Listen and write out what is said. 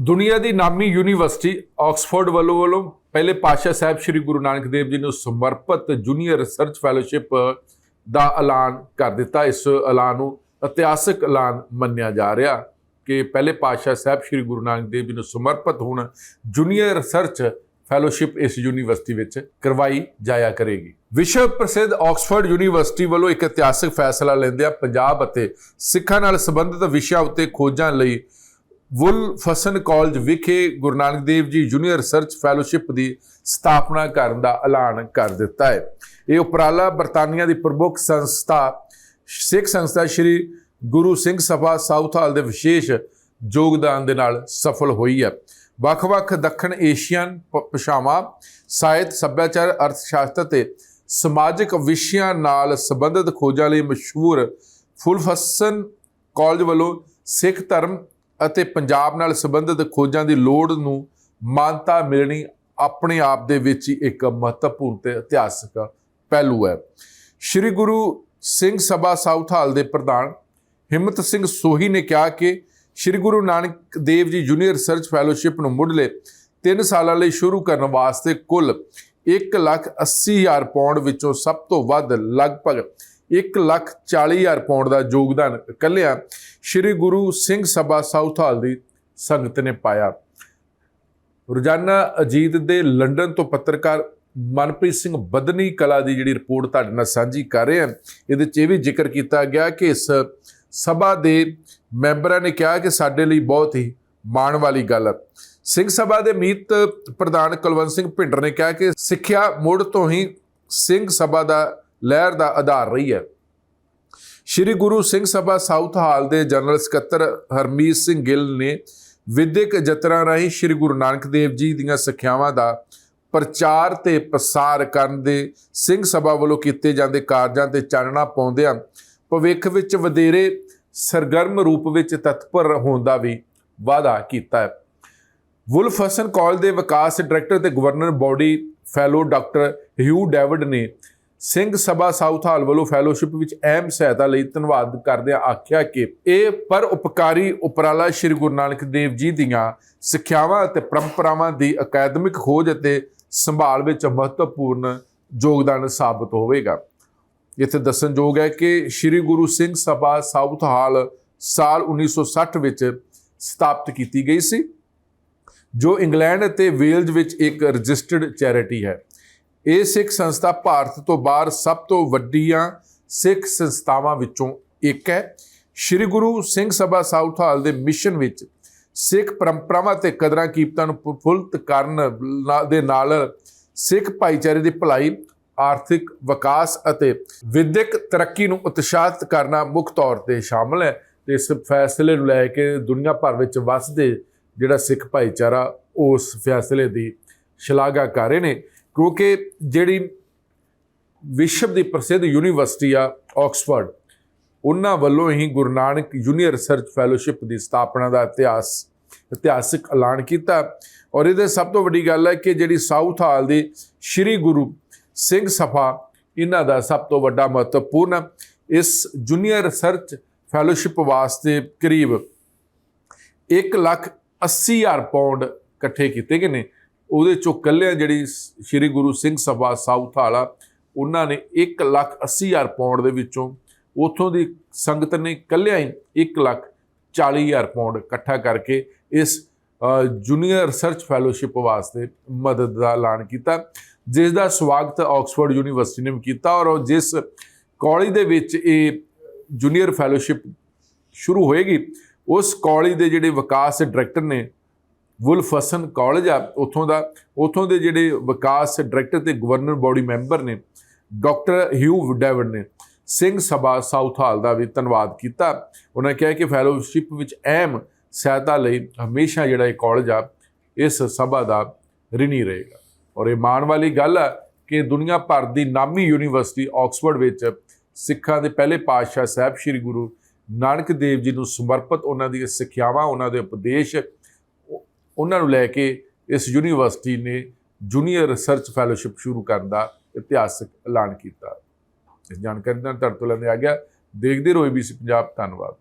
ਦੁਨੀਆ ਦੀ ਨਾਮੀ university Oxford ਵੱਲੋਂ ਵੱਲੋਂ ਪਹਿਲੇ ਪਾਤਸ਼ਾਹ ਸਾਹਿਬ ਸ੍ਰੀ ਗੁਰੂ ਨਾਨਕ ਦੇਵ ਜੀ ਨੂੰ ਸਮਰਪਿਤ ਜੂਨੀਅਰ ਰਿਸਰਚ ਫੈਲੋਸ਼ਿਪ ਦਾ ਐਲਾਨ ਕਰ ਦਿੱਤਾ। ਇਸ ਐਲਾਨ ਨੂੰ ਇਤਿਹਾਸਕ ਐਲਾਨ ਮੰਨਿਆ ਜਾ ਰਿਹਾ ਕਿ ਪਹਿਲੇ ਪਾਤਸ਼ਾਹ ਸਾਹਿਬ ਸ੍ਰੀ ਗੁਰੂ ਨਾਨਕ ਦੇਵ ਜੀ ਨੂੰ ਸਮਰਪਿਤ ਹੋਣ ਜੂਨੀਅਰ ਰਿਸਰਚ ਫੈਲੋਸ਼ਿਪ ਇਸ ਯੂਨੀਵਰਸਿਟੀ ਵਿੱਚ ਕਰਵਾਈ ਜਾਇਆ ਕਰੇਗੀ। ਵਿਸ਼ਵ ਪ੍ਰਸਿੱਧ ਆਕਸਫੋਰਡ ਯੂਨੀਵਰਸਿਟੀ ਵੱਲੋਂ ਇੱਕ ਇਤਿਹਾਸਕ ਫੈਸਲਾ ਲੈਂਦਿਆਂ ਪੰਜਾਬ ਅਤੇ ਸਿੱਖਾਂ ਨਾਲ ਸੰਬੰਧਿਤ ਵਿਸ਼ਿਆਂ ਉੱਤੇ ਖੋਜਾਂ ਲਈ ਵੁਲਫਸਨ ਕਾਲਜ ਵਿਖੇ Guru Nanak Dev ji junior research fellowship ਦੀ ਸਥਾਪਨਾ ਕਰਨ ਦਾ ਐਲਾਨ ਕਰ ਦਿੱਤਾ ਹੈ। ਇਹ ਉਪਰਾਲਾ ਬਰਤਾਨੀਆ ਦੀ ਪ੍ਰਮੁੱਖ ਸੰਸਥਾ, ਸਿੱਖ ਸੰਸਥਾ ਸ੍ਰੀ ਗੁਰੂ ਸਿੰਘ ਸਭਾ ਸਾਊਥ ਹਾਲ ਦੇ ਵਿਸ਼ੇਸ਼ ਯੋਗਦਾਨ ਦੇ ਨਾਲ ਸਫਲ ਹੋਈ ਹੈ। ਵੱਖ-ਵੱਖ ਦੱਖਣ ਏਸ਼ੀਅਨ ਭ- ਭਾਸ਼ਾਵਾਂ, ਸਾਹਿਤ, ਸੱਭਿਆਚਾਰ, ਅਰਥਸ਼ਾਸਤਰ ਤੇ ਸਮਾਜਿਕ ਵਿਸ਼ਿਆਂ ਨਾਲ ਸੰਬੰਧਿਤ ਖੋਜਾਂ ਲਈ ਮਸ਼ਹੂਰ ਫੁਲਫਸਨ ਕਾਲਜ ਵੱਲੋਂ ਸਿੱਖ ਧਰਮ ਅਤੇ ਪੰਜਾਬ ਨਾਲ ਸੰਬੰਧਿਤ ਖੋਜਾਂ ਦੀ ਲੋੜ ਨੂੰ ਮਾਨਤਾ ਮਿਲਣੀ ਆਪਣੇ ਆਪ ਦੇ ਵਿੱਚ ਹੀ ਇੱਕ ਮਹੱਤਵਪੂਰਨ ਤੇ ਇਤਿਹਾਸਕ ਪਹਿਲੂ ਹੈ। ਸ਼੍ਰੀ ਗੁਰੂ ਸਿੰਘ ਸਭਾ ਸਾਊਥ ਹਾਲ ਦੇ ਪ੍ਰਧਾਨ ਹਿੰਮਤ ਸਿੰਘ ਸੋਹੀ ਨੇ ਕਿਹਾ ਕਿ Shri Guru Nanak Dev ji junior research fellowship ਨੂੰ ਮੁੱਢਲੇ 3 ਸਾਲਾਂ ਲਈ ਸ਼ੁਰੂ ਕਰਨ ਵਾਸਤੇ ਕੁੱਲ 180000 ਪੌਂਡ ਵਿੱਚੋਂ ਸਭ ਤੋਂ ਵੱਧ, ਲਗਭਗ 140000 ਪੌਂਡ ਦਾ ਯੋਗਦਾਨ ਕੱਲਿਆ ਸ਼੍ਰੀ ਗੁਰੂ ਸਿੰਘ ਸਭਾ ਸਾਊਥ ਹਾਲ ਦੀ ਸੰਗਤ ਨੇ ਪਾਇਆ। ਰੋਜ਼ਾਨਾ ਅਜੀਤ ਦੇ ਲੰਡਨ ਤੋਂ ਪੱਤਰਕਾਰ ਮਨਪ੍ਰੀਤ ਸਿੰਘ ਬਦਨੀ ਕਲਾ ਦੀ ਜਿਹੜੀ ਰਿਪੋਰਟ ਤੁਹਾਡੇ ਨਾਲ ਸਾਂਝੀ ਕਰ ਰਹੇ ਹਾਂ, ਇਹਦੇ 'ਚ ਇਹ ਵੀ ਜ਼ਿਕਰ ਕੀਤਾ ਗਿਆ ਕਿ ਇਸ ਸਭਾ ਦੇ ਮੈਂਬਰਾਂ ਨੇ ਕਿਹਾ ਕਿ ਸਾਡੇ ਲਈ ਬਹੁਤ ਹੀ ਮਾਣ ਵਾਲੀ ਗੱਲ ਹੈ ਸਿੰਘ ਸਭਾ ਦੇ ਮੀਤ ਪ੍ਰਧਾਨ ਕੁਲਵੰਤ ਸਿੰਘ ਭਿੰਡਰ ਨੇ ਕਿਹਾ ਕਿ ਸਿੱਖਿਆ ਮੁੜ ਤੋਂ ਹੀ ਸਿੰਘ ਸਭਾ ਦਾ ਲਹਿਰ ਦਾ ਆਧਾਰ ਰਹੀ ਹੈ। ਸ਼੍ਰੀ ਗੁਰੂ ਸਿੰਘ ਸਭਾ ਸਾਊਥ ਹਾਲ ਦੇ ਜਨਰਲ ਸਕੱਤਰ ਹਰਮੀਤ ਸਿੰਘ ਗਿੱਲ ਨੇ ਵਿਦਿਅਕ ਜਤਰਾਂ ਰਾਹੀਂ ਸ਼੍ਰੀ ਗੁਰੂ ਨਾਨਕ ਦੇਵ ਜੀ ਦੀਆਂ ਸਿੱਖਿਆਵਾਂ ਦਾ ਪ੍ਰਚਾਰ ਤੇ ਪ੍ਰਸਾਰ ਕਰਨ ਦੇ ਸਿੰਘ ਸਭਾ ਵੱਲੋਂ ਕੀਤੇ ਜਾਂਦੇ ਕਾਰਜਾਂ ਤੇ ਚਾਨਣਾ ਪਾਉਂਦਿਆਂ ਭਵਿੱਖ ਵਿੱਚ ਵਧੇਰੇ ਸਰਗਰਮ ਰੂਪ ਵਿੱਚ ਤਤਪਰ ਹੋਣ ਦਾ ਵੀ ਵਾਅਦਾ ਕੀਤਾ ਹੈ। ਵੁਲਫਸਨ ਕਾਲ ਦੇ ਵਿਕਾਸ ਡਾਇਰੈਕਟਰ ਤੇ governor body fellow doctor Hugh David ਨੇ ਸਿੰਘ ਸਭਾ ਸਾਊਥ ਹਾਲ ਵੱਲੋਂ ਫੈਲੋਸ਼ਿਪ ਵਿੱਚ ਅਹਿਮ ਸਹਾਇਤਾ ਲਈ ਧੰਨਵਾਦ ਕਰਦਿਆਂ ਆਖਿਆ ਕਿ ਇਹ ਪਰ ਉਪਕਾਰੀ ਉਪਰਾਲਾ ਸ੍ਰੀ ਗੁਰੂ ਨਾਨਕ ਦੇਵ ਜੀ ਦੀਆਂ ਸਿੱਖਿਆਵਾਂ ਅਤੇ ਪਰੰਪਰਾਵਾਂ ਦੀ ਅਕਾਦਮਿਕ ਖੋਜ ਅਤੇ ਸੰਭਾਲ ਵਿੱਚ ਮਹੱਤਵਪੂਰਨ ਯੋਗਦਾਨ ਸਾਬਤ ਹੋਵੇਗਾ। ਇੱਥੇ ਦੱਸਣਯੋਗ ਹੈ ਕਿ ਸ੍ਰੀ ਗੁਰੂ ਸਿੰਘ ਸਭਾ ਸਾਊਥ ਹਾਲ ਸਾਲ 1960 ਵਿੱਚ ਸਥਾਪਿਤ ਕੀਤੀ ਗਈ ਸੀ, ਜੋ ਇੰਗਲੈਂਡ ਅਤੇ ਵੇਲਜ਼ ਵਿੱਚ ਇੱਕ ਰਜਿਸਟਰਡ ਚੈਰਿਟੀ ਹੈ। ਇਹ ਸਿੱਖ ਸੰਸਥਾ ਭਾਰਤ ਤੋਂ ਬਾਹਰ ਸਭ ਤੋਂ ਵੱਡੀਆਂ ਸਿੱਖ ਸੰਸਥਾਵਾਂ ਵਿੱਚੋਂ ਇੱਕ ਹੈ। ਸ੍ਰੀ ਗੁਰੂ ਸਿੰਘ ਸਭਾ ਸਾਊਥ ਹਾਲ ਦੇ ਮਿਸ਼ਨ ਵਿੱਚ ਸਿੱਖ ਪਰੰਪਰਾਵਾਂ ਤੇ ਕਦਰਾਂ ਕੀਮਤਾਂ ਨੂੰ ਪ੍ਰਫੁੱਲਤ ਕਰਨ ਨਾ- ਦੇ ਨਾਲ ਸਿੱਖ ਭਾਈਚਾਰੇ ਦੀ ਭਲਾਈ, ਆਰਥਿਕ ਵਿਕਾਸ ਅਤੇ ਵਿਦਿਅਕ ਤਰੱਕੀ ਨੂੰ ਉਤਸ਼ਾਹਿਤ ਕਰਨਾ ਮੁੱਖ ਤੌਰ ਤੇ ਸ਼ਾਮਲ ਹੈ ਤੇ ਇਸ ਫੈਸਲੇ ਨੂੰ ਲੈ ਕੇ ਦੁਨੀਆ ਭਰ ਵਿੱਚ ਵੱਸਦੇ ਜਿਹੜਾ ਸਿੱਖ ਭਾਈਚਾਰਾ ਉਸ ਫੈਸਲੇ ਦੀ ਸ਼ਲਾਘਾ ਕਰ ਰਹੇ ਨੇ। ਕਿਉਂਕਿ ਜਿਹੜੀ ਵਿਸ਼ਵ ਦੀ ਪ੍ਰਸਿੱਧ ਯੂਨੀਵਰਸਿਟੀ ਆ, ਆਕਸਫੋਰਡ, ਉਹਨਾਂ ਵੱਲੋਂ ਹੀ Guru Nanak junior research fellowship ਦੀ ਸਥਾਪਨਾ ਦਾ ਇਤਿਹਾਸ, ਇਤਿਹਾਸਿਕ ਐਲਾਨ ਕੀਤਾ। ਔਰ ਇਹਦੇ ਸਭ ਤੋਂ ਵੱਡੀ ਗੱਲ ਹੈ ਕਿ ਜਿਹੜੀ ਸਾਊਥ ਹਾਲ ਦੀ ਸ੍ਰੀ ਗੁਰੂ ਸਿੰਘ ਸਭਾ, ਇਹਨਾਂ ਦਾ ਸਭ ਤੋਂ ਵੱਡਾ ਮਹੱਤਵਪੂਰਨ ਇਸ ਜੂਨੀਅਰ ਰਿਸਰਚ ਫੈਲੋਸ਼ਿਪ ਵਾਸਤੇ ਕਰੀਬ 1 ਲੱਖ 80 ਹਜ਼ਾਰ ਪਾਉਂਡ ਇਕੱਠੇ ਕੀਤੇ ਗਏ ਨੇ। ਉਹਦੇ ਚੋਂ ਕੱਲਿਆਂ ਜਿਹੜੀ ਸ੍ਰੀ ਗੁਰੂ ਸਿੰਘ ਸਭਾ ਸਾਊਥ ਵਾਲਾ ਉਹਨਾਂ ਨੇ 1 ਲੱਖ 80 ਹਜ਼ਾਰ ਪੌਂਡ ਦੇ ਵਿੱਚੋਂ ਉਥੋਂ ਦੀ ਸੰਗਤ ਨੇ ਕੱਲਿਆਂ ਹੀ 1 ਲੱਖ 40 ਹਜ਼ਾਰ ਪੌਂਡ ਇਕੱਠਾ ਕਰਕੇ ਇਸ ਜੂਨੀਅਰ ਰਿਸਰਚ ਫੈਲੋਸ਼ਿਪ ਵਾਸਤੇ ਮਦਦ ਦਾ ਐਲਾਨ ਕੀਤਾ, ਜਿਸ ਦਾ ਸਵਾਗਤ ਆਕਸਫੋਰਡ ਯੂਨੀਵਰਸਿਟੀ ਨੇ ਵੀ ਕੀਤਾ ਔਰ ਉਹ ਜਿਸ ਕਾਲਜ ਦੇ ਵਿੱਚ ਇਹ ਜੂਨੀਅਰ ਫੈਲੋਸ਼ਿਪ ਸ਼ੁਰੂ ਹੋਏਗੀ, ਉਸ ਕਾਲਜ ਦੇ ਜਿਹੜੇ ਵਿਕਾਸ ਡਾਇਰੈਕਟਰ ਨੇ ਵੁਲਫਸਨ ਕਾਲਜ ਆ ਉਥੋਂ ਦਾ, ਉਥੋਂ ਦੇ ਜਿਹੜੇ ਵਿਕਾਸ ਡਾਇਰੈਕਟਰ ਤੇ ਗਵਰਨਰ ਬੋਡੀ ਮੈਂਬਰ ਨੇ, ਡਾਕਟਰ ਹਿਊ ਡੇਵਿਡ ਨੇ ਸਿੰਘ ਸਭਾ ਸਾਊਥ ਹਾਲ ਦਾ ਵੀ ਧੰਨਵਾਦ ਕੀਤਾ। ਉਹਨਾਂ ਕਿਹਾ ਕਿ ਫੈਲੋਸ਼ਿਪ ਵਿੱਚ ਅਹਿਮ ਸਹਾਇਤਾ ਲਈ ਹਮੇਸ਼ਾ ਜਿਹੜਾ ਇਹ ਕਾਲਜ ਆ, ਇਸ ਸਭਾ ਦਾ ਰਿਣੀ ਰਹੇਗਾ। ਔਰ ਇਹ ਮਾਣ ਵਾਲੀ ਗੱਲ ਆ ਕਿ ਦੁਨੀਆ ਭਰ ਦੀ ਨਾਮੀ ਯੂਨੀਵਰਸਿਟੀ ਆਕਸਫੋਰਡ ਵਿੱਚ ਸਿੱਖਾਂ ਦੇ ਪਹਿਲੇ ਪਾਤਸ਼ਾਹ ਸਾਹਿਬ ਸ੍ਰੀ ਗੁਰੂ ਨਾਨਕ ਦੇਵ ਜੀ ਨੂੰ ਸਮਰਪਿਤ ਉਹਨਾਂ ਦੀਆਂ ਸਿੱਖਿਆਵਾਂ, ਉਹਨਾਂ ਦੇ ਉਪਦੇਸ਼ ਉਹਨਾਂ ਨੂੰ ਲੈ ਕੇ ਇਸ ਯੂਨੀਵਰਸਿਟੀ ਨੇ ਜੂਨੀਅਰ ਰਿਸਰਚ ਫੈਲੋਸ਼ਿਪ ਸ਼ੁਰੂ ਕਰਨ ਦਾ ਇਤਿਹਾਸਕ ਐਲਾਨ ਕੀਤਾ। ਇਸ ਜਾਣਕਾਰੀ ਨਾਲ ਤੁਹਾਡੇ ਤੋਂ ਲੈਂਦੇ ਆ ਗਿਆ। ਦੇਖਦੇ ਰਹੋ ABC ਪੰਜਾਬ। ਧੰਨਵਾਦ।